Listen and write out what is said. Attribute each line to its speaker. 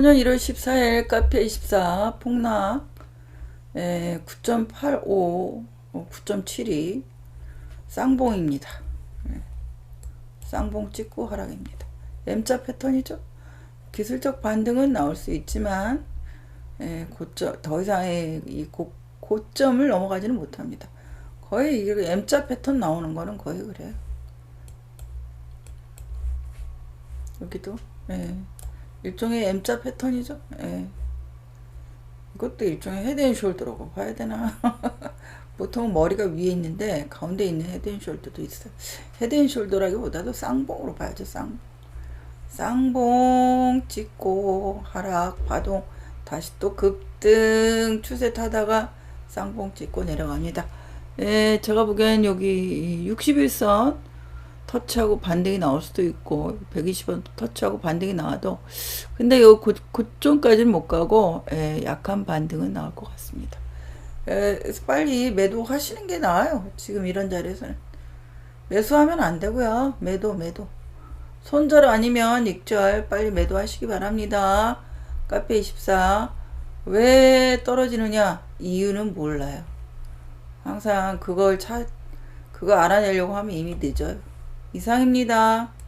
Speaker 1: 년 1월 14일 카페 24 폭락 예, 9.85 9.72 쌍봉입니다. 예, 쌍봉 찍고 하락입니다. M자 패턴이죠. 기술적 반등은 나올 수 있지만 예, 고점 더 이상의 이 고, 고점을 넘어가지는 못합니다. 거의 이게 M자 패턴 나오는 거는 거의 그래요. 여기도 예. 일종의 M자 패턴이죠. 예. 이것도 일종의 헤드앤숄더라고 봐야 되나? 보통 머리가 위에 있는데 가운데 있는 헤드앤숄더도 있어요. 헤드앤숄더라기보다도 쌍봉으로 봐야죠. 쌍 쌍봉 찍고 하락 파동 다시 또 급등 추세 타다가 쌍봉 찍고 내려갑니다. 예, 제가 보기엔 여기 61선 터치하고 반등이 나올 수도 있고 120원 터치하고 반등이 나와도 근데 요 고, 고점까지는 못 가고 예, 약한 반등은 나올 것 같습니다. 예, 빨리 매도하시는 게 나아요. 지금 이런 자리에서는 매수하면 안 되고요. 매도 매도 손절 아니면 익절 빨리 매도하시기 바랍니다. 카페 24 왜 떨어지느냐 이유는 몰라요. 항상 그걸 차 그거 알아내려고 하면 이미 늦어요. 이상입니다.